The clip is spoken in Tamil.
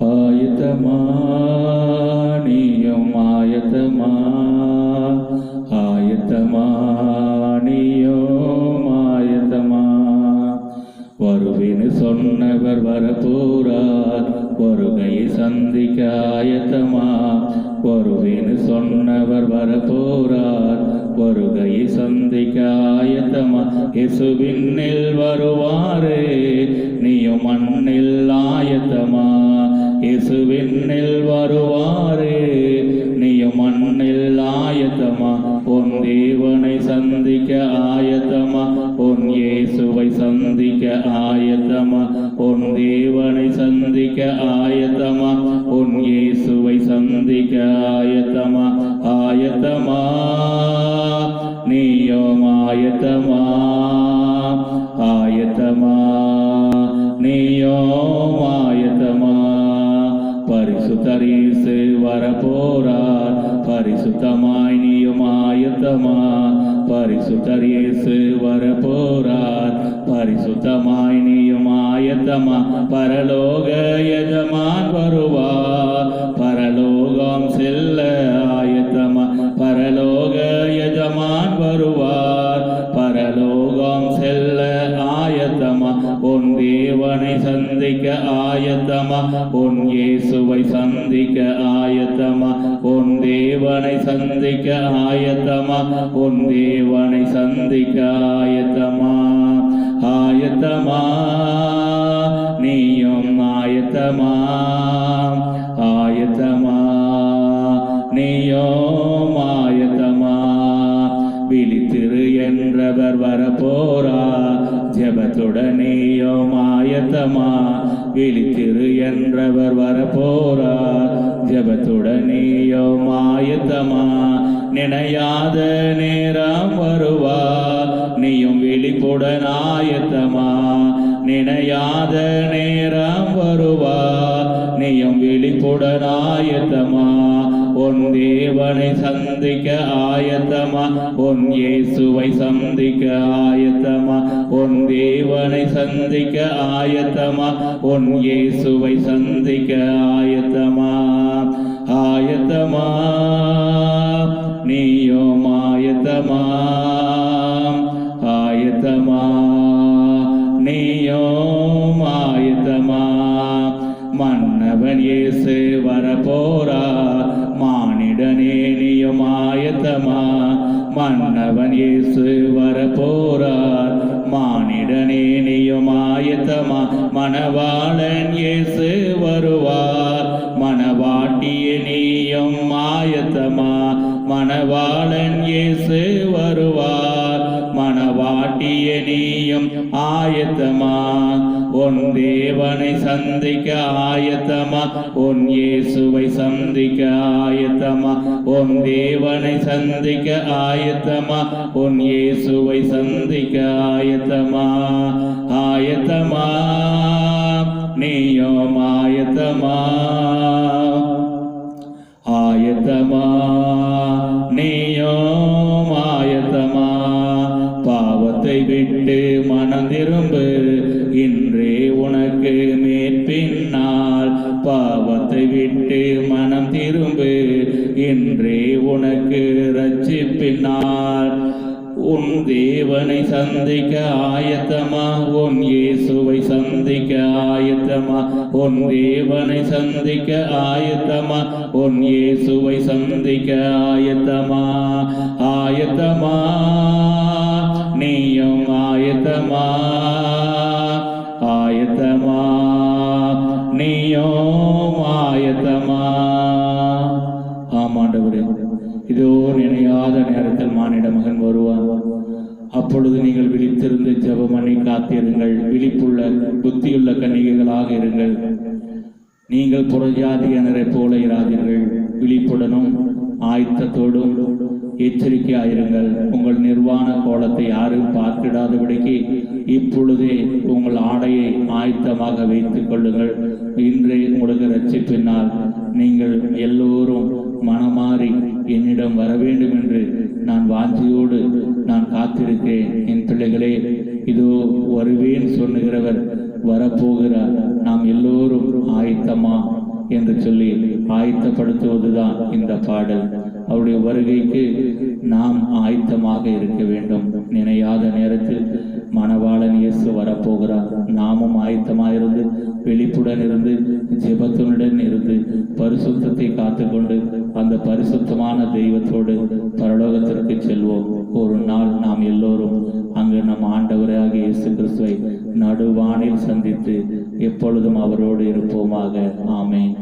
ஆயத்தமா ஆயத்தமா ஆயத்தமா ஆயத்தமா. வருவேன்னு சொன்னவர் வரப்போறார் வருகையை சந்திக்க ஆயத்தமா. வருவேன்னு சொன்னவர் வரப்போறார் வருகையை சந்திக்க ஆயத்தமா. இயேசுவின்னில் வருவாரே நீயும் மண்ணில் இயேசு இயேசுவின்னில் வருவாரே. நீயும் மண்ணில் ஆயத்தமா. உன் தேவனை சந்திக்க ஆயத்தமா. உன் இயேசுவை சந்திக்க ஆயத்தமா. உன் தேவனை சந்திக்க ஆயத்தமா. உன் இயேசுவை சந்திக்க ஆயத்தமா. ஆயத்தமா. நீயும் ஆயத்தமா பரிசுத்தரீசு வரப்போறார் பரிசுத்தமாய் நீயும் ஆயத்தமா. பரிசுத்தரீசு வரப்போறார். பரிசுத்தமாய் நீயும் பரலோக எஜமான் வருவார். பரலோகம் செல்ல ஆயத்தமா. பரலோக எஜமான் வருவார். பரலோகம் செல்ல ஆயத்தமா. உன் தேவனை சந்திக்க ஆயத்தமா? உன் இயேசுவை சந்திக்க ஆயத்தமா? உன் தேவனை சந்திக்க ஆயத்தமா? உன் தேவனை சந்திக்க ஆயத்தமா? ஆயத்தமா? நீயும் ஆயத்தமா? ஆயத்தமா? நீயும் போரா வரப்போரா ஜெபத்துடனேயும் ஆயத்தமா விழித்திரு என்றவர் வரப்போரா ஜெபத்துடனேயும் ஆயத்தமா நினையாத நேரம் வருவா நீயும் விழிப்புடன் ஆயத்தமா நினையாத நேரம் வருவா நீயும் விழிப்புடன் ஆயத்தமா உன் தேவனை சந்திக்க ஆயத்தமா? உன் இயேசுவை சந்திக்க ஆயத்தமா? உன் தேவனை சந்திக்க ஆயத்தமா? உன் இயேசுவை சந்திக்க ஆயத்தமா? ஆயத்தமா? நீயோ ஆயத்தமா? ஆயத்தமா? நீயோ ஆயத்தமா? மன்னவன் இயேசு வரப்போரா இயேசு வரப்போறார். மானிடனே நீயும் ஆயத்தமா. மணவாளன் இயேசு வருவார். மணவாட்டிய நீயும் ஆயத்தமா. மணவாளன் இயேசு வருவார். மணவாட்டிய நீயும் ஆயத்தமா. உன் தேவனை சந்திக்க ஆயத்தமா? உன் இயேசுவை சந்திக்க ஆயத்தமா? உன் தேவனை சந்திக்க ஆயத்தமா? உன் இயேசுவை சந்திக்க ஆயத்தமா? ஆயத்தமா? நீயும் ஆயத்தமா? ஆயத்தமா? நீயோ ஆயத்தமா? பாவத்தை விட்டு இன்றே உனக்கு ரட்சிப்பினால் உன் தேவனை சந்திக்க ஆயத்தமா? உன் இயேசுவை சந்திக்க ஆயத்தமா? உன் தேவனை சந்திக்க ஆயத்தமா? உன் இயேசுவை சந்திக்க ஆயத்தமா? ஆயத்தமா? நீயும் ஆயத்தமா? ஆயத்தமா? நீயும் ஆயத்தமா? ஆமாண்டவரே இதோ நினையாத நேரத்தில் மானிட மகன் வருவான் அப்பொழுது நீங்கள் விழித்திருந்து ஜெபமணி காத்திருங்கள். விழிப்புள்ள புத்தியுள்ள கன்னிகைகளாக இருங்கள். நீங்கள் புறஜாதியினரை போல இராதீர்கள். விழிப்புடனும் ஆயத்தத்தோடும் எச்சரிக்கையாயிருங்கள். உங்கள் நிர்வாண கோலத்தை யாரும் பார்த்திடாதபடிக்கு இப்பொழுதே உங்கள் ஆடையை ஆயத்தமாக வைத்துக் கொள்ளுங்கள். இன்றே உங்களுக்கு ரட்சிப்பினால் நீங்கள் எல்லோரும் மனமாறி என்னிடம் வர வேண்டும் என்று நான் வாஞ்சியோடு நான் காத்திருக்கிறேன் என் பிள்ளைகளே இதோ வருவேன் சொல்லுகிறவர் வரப்போகிறார். நாம் எல்லோரும் ஆயத்தமா சொல்லி ஆயத்தப்படுத்துவதுதான் இந்த பாடல். அவருடைய வருகைக்கு நாம் ஆயத்தமாக இருக்க வேண்டும். நினையாத நேரத்தில் மணவாளன் இயேசு வரப்போகிறார். நாமும் ஆயத்தமாக இருந்து விழிப்புடன் இருந்து ஜெபத்துடன் இருந்து பரிசுத்தத்தை காத்துக்கொண்டு அந்த பரிசுத்தமான தெய்வத்தோடு பரலோகத்திற்கு செல்வோம். ஒரு நாள் நாம் எல்லோரும் அங்கு நம் ஆண்டவராக இயேசு கிறிஸ்துவை நடுவானில் சந்தித்து எப்பொழுதும் அவரோடு இருப்போமாக. ஆமேன்.